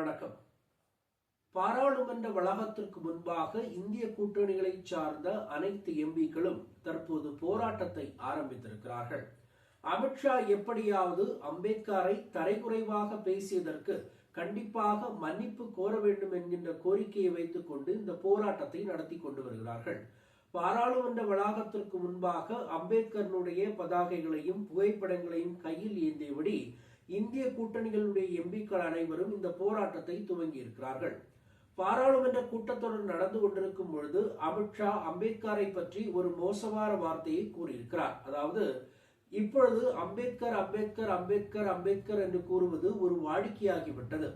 வணக்கம். பாராளுமன்ற வளாகத்திற்கு முன்பாக இந்திய கூட்டணிகளை சார்ந்த அனைத்து எம்பிக்களும் தற்போது போராட்டத்தை ஆரம்பித்திருக்கிறார்கள். அமித்ஷா எப்படியாவது அம்பேத்கரை தரைக்குறைவாக பேசியதற்கு கண்டிப்பாக மன்னிப்பு கோர வேண்டும் என்கின்ற கோரிக்கையை வைத்துக் கொண்டு இந்த போராட்டத்தை நடத்தி கொண்டு வருகிறார்கள். பாராளுமன்ற வளாகத்திற்கு முன்பாக அம்பேத்கரனுடைய பதாகைகளையும் புகைப்படங்களையும் கையில் ஏந்தியபடி இந்திய கூட்டணிகளுடைய எம்பிக்கள் அனைவரும் இந்த போராட்டத்தை துவங்கி இருக்கிறார்கள் பாராளுமன்ற கூட்டத்தொடர் நடந்து கொண்டிருக்கும் பொழுது அமித்ஷா அம்பேத்கரை பற்றி ஒரு மோசமான வார்த்தையை கூறியிருக்கிறார். அதாவது இப்பொழுது அம்பேத்கர் அம்பேத்கர் அம்பேத்கர் அம்பேத்கர் என்று கூறுவது ஒரு வாடிக்கையாகிவிட்டது.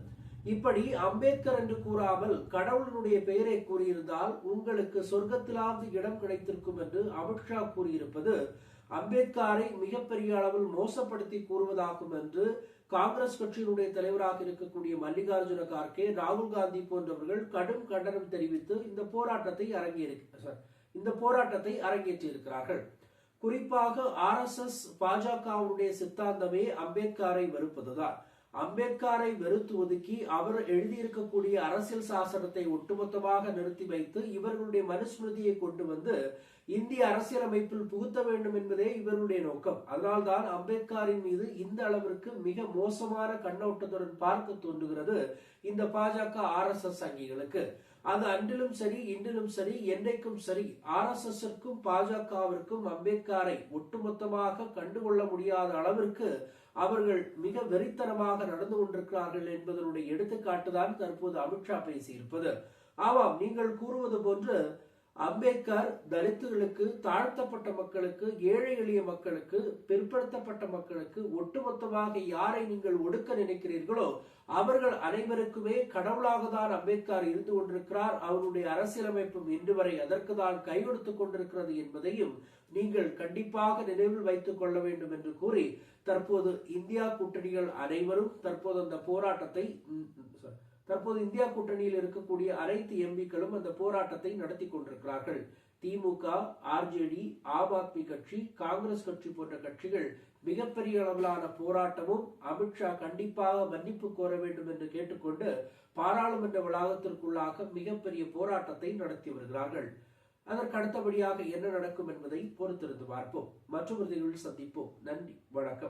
இப்படி அம்பேத்கர் என்று கூறாமல் கடவுளுடைய பெயரை கூறியிருந்தால் உங்களுக்கு சொர்க்கத்திலாவது இடம் கிடைத்திருக்கும் என்று அமித்ஷா கூறியிருப்பது அம்பேத்கரை மிகப்பெரிய அளவில் மோசப்படுத்தி கூறுவதாகும் என்று காங்கிரஸ் கட்சியினுடைய தலைவராக இருக்கக்கூடிய மல்லிகார்ஜுன கார்கே ராகுல் காந்தி போன்றவர்கள் கடும் கண்டனம் தெரிவித்து இந்த போராட்டத்தை அரங்கேறி இந்த போராட்டத்தை அரங்கேற்றியிருக்கிறார்கள். குறிப்பாக ஆர் எஸ் எஸ் பாஜகவுடைய சித்தாந்தமே அம்பேத்கரை வெறுப்பதுதான். அம்பேத்கரை வெறுத்து ஒதுக்கி அவர் எழுதியிருக்கக்கூடிய அரசியல் சாசனத்தை ஒட்டுமொத்தமாக நிறுத்தி வைத்து இவர்களுடைய மனுஸ்மிருதியை கொண்டு வந்து இந்திய அரசியலமைப்பில் புகுத்த வேண்டும் என்பதே இவருடைய நோக்கம். அதனால்தான் அம்பேத்கரின் மீது இந்த அளவிற்கு மிக மோசமான கண்ணோட்டத்துடன் பார்க்க தோன்றுகிறது இந்த பாஜக ஆர் எஸ் எஸ் அங்கிகளுக்கு. அது அன்றிலும் சரி இன்றிலும் சரி என்றைக்கும் சரி. ஆர் எஸ் எஸ் பாஜகவிற்கும் அம்பேத்கரை ஒட்டுமொத்தமாக கண்டுகொள்ள முடியாத அளவிற்கு அவர்கள் மிக வெறித்தனமாக நடந்து கொண்டிருக்கிறார்கள் என்பதனுடைய எடுத்துக்காட்டுதான் தற்போது அமித்ஷா பேசியிருப்பது. ஆமாம் நீங்கள் கூறுவது போன்று அம்பேத்கர் தலித்துகளுக்கு தாழ்த்தப்பட்ட மக்களுக்கு ஏழை எளிய மக்களுக்கு பிற்படுத்தப்பட்ட மக்களுக்கு ஒட்டுமொத்தமாக யாரை நீங்கள் ஒடுக்க நினைக்கிறீர்களோ அவர்கள் அனைவருக்குமே கடவுளாக தான் அம்பேத்கர் இருந்து கொண்டிருக்கிறார். அவருடைய அரசியலமைப்பும் இன்று வரை அதற்கு தான் கை கொண்டிருக்கிறது என்பதையும் நீங்கள் கண்டிப்பாக நினைவில் வைத்துக் கொள்ள வேண்டும் என்று கூறி தற்போது இந்தியா கூட்டணிகள் அனைவரும் தற்போது அந்த போராட்டத்தை தற்போது இந்தியா கூட்டணியில் இருக்கக்கூடிய அனைத்து எம்பிக்களும் அந்த போராட்டத்தை நடத்தி கொண்டிருக்கிறார்கள். திமுக ஆர்ஜேடி ஆம் ஆத்மி கட்சி காங்கிரஸ் கட்சி போன்ற கட்சிகள் மிகப்பெரிய அளவிலான போராட்டமும் அமித்ஷா கண்டிப்பாக மன்னிப்பு கோர வேண்டும் என்று கேட்டுக்கொண்டு பாராளுமன்ற வளாகத்திற்குள்ளாக மிகப்பெரிய போராட்டத்தை நடத்தி வருகிறார்கள். அதற்கு அடுத்தபடியாக என்ன நடக்கும் என்பதை பொறுத்திருந்து பார்ப்போம். மற்றொரு சந்திப்போம். நன்றி. வணக்கம்.